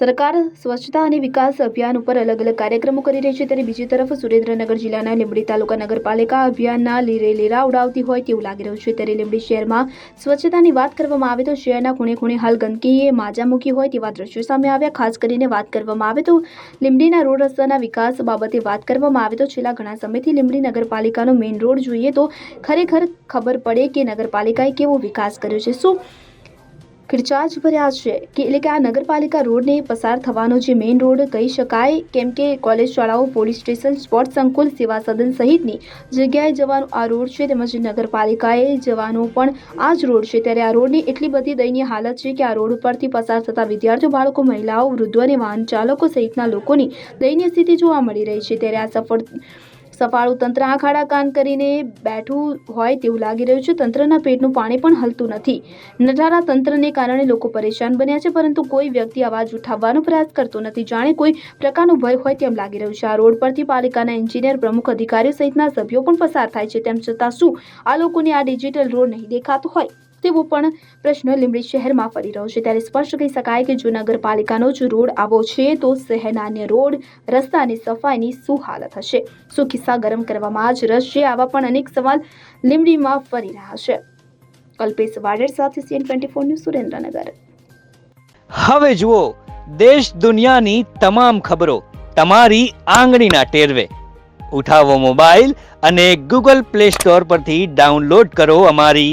સરકાર સ્વચ્છતા અને વિકાસ અભિયાન ઉપર અલગ અલગ કાર્યક્રમો કરી રહી છે. ત્યારે બીજી તરફ સુરેન્દ્રનગર જિલ્લાના લીંબડી તાલુકા નગરપાલિકા અભિયાનના લીરે લીરા ઉડાવતી હોય તેવું લાગી રહ્યું છે. ત્યારે લીંબડી શહેરમાં સ્વચ્છતાની વાત કરવામાં આવે તો શહેરના ખૂણે ખૂણે હાલ ગંદકીએ માજા મૂકી હોય તેવા દ્રશ્યો સામે આવ્યા. ખાસ કરીને વાત કરવામાં આવે તો લીંબડીના રોડ રસ્તાના વિકાસ બાબતે વાત કરવામાં આવે તો છેલ્લા ઘણા સમયથી લીંબડી નગરપાલિકાનો મેઇન રોડ જોઈએ તો ખરેખર ખબર પડે કે નગરપાલિકાએ કેવો વિકાસ કર્યો છે. શું ખીરચાજ ભર્યા છે કે એટલે કે આ નગરપાલિકા રોડને પસાર થવાનો જે મેઇન રોડ કહી શકાય, કેમ કે કોલેજ શાળાઓ, પોલીસ સ્ટેશન સ્પોર્ટ્સ સંકુલ, સેવા સદન સહિતની જગ્યાએ જવાનો આ રોડ છે તેમજ નગરપાલિકાએ જવાનો પણ આ જ રોડ છે. ત્યારે આ રોડની એટલી બધી દયનીય હાલત છે કે આ રોડ પરથી પસાર થતા વિદ્યાર્થીઓ, બાળકો, મહિલાઓ, વૃદ્ધો અને વાહન ચાલકો સહિતના લોકોની દયનીય સ્થિતિ જોવા મળી રહી છે. ત્યારે આ સફળ સફાળું તંત્ર આખાડા કાન કરીને બેઠું હોય તેવું લાગી રહ્યું છે. તંત્રના પેટનું પાણી પણ હલતું નથી. નજારા તંત્રને કારણે લોકો પરેશાન બન્યા છે, પરંતુ કોઈ વ્યક્તિ અવાજ ઉઠાવવાનો પ્રયાસ કરતો નથી. જાણે કોઈ પ્રકારનો ભય હોય તેમ લાગી રહ્યું છે. આ રોડ પરથી પાલિકાના એન્જિનિયર, પ્રમુખ, અધિકારીઓ સહિતના સભ્યો પણ પસાર થાય છે. તેમ છતાં શું આ લોકોને આ ડિજિટલ રોડ નહીં દેખાતો હોય? તેવો પણ પ્રશ્ન લીંબડી શહેરમાં ફરી રહ્યો છે. ત્યારે સ્પષ્ટ કહી શકાય કે જો નગરપાલિકાનો જ રોડ આવો છે તો શહેરના અન્ય રોડ રસ્તા સફાઈની શું હાલત હશે? શું ખિસ્સા ગરમ કરવામાં જ રસ છે? આવા પણ અનેક સવાલ લીંબડીમાં ફરી રહ્યા છે. કલ્પેશ વાડેર સાથે CN twenty four news Surendranagar. હવે જુઓ, દેશ દુનિયાની તમામ ખબરો તમારી આંગળીના ટેરવે. ઉઠાવો મોબાઈલ અને ગૂગલ પ્લે સ્ટોર પરથી ડાઉનલોડ કરો અમારી